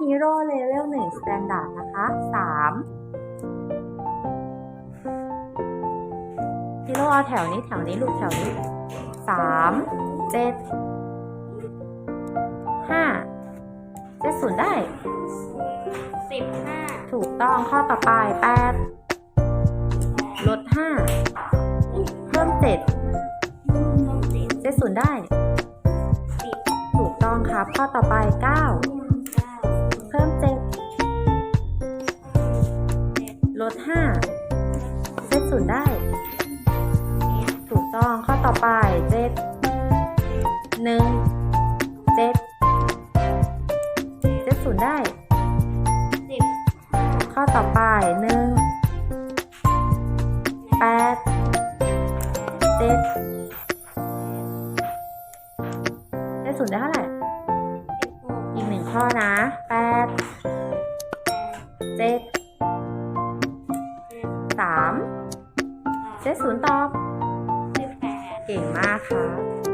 Hero Level 1 Standard นะคะ 3 Hero เอาแถวนี้แถวนี้ลูกแถวนี้ 3 7 5 7 0 ได้ สิบห้าถูกต้องข้อต่อไป 8 ลด 5 เพิ่ม 7 เจ็ดศูนย์ได้ สิบถูกต้องครับ ข้อต่อไป 9 ลดห้าเจ็ดศูนย์ได้เจ็ดถูกต้องข้อต่อไปเจ็ดหนึ่งเจ็ดเจ็ดศูนย์ได้สิบข้อต่อไปหนึ่งแปดเจ็ดเจ็ดศูนย์ได้เท่าไหร่สิบหกอีกหนึ่งข้อนะแปดแปดเจ็ด เจ็ดศูนย์ตอบสิบแปดเก่งมากค่ะ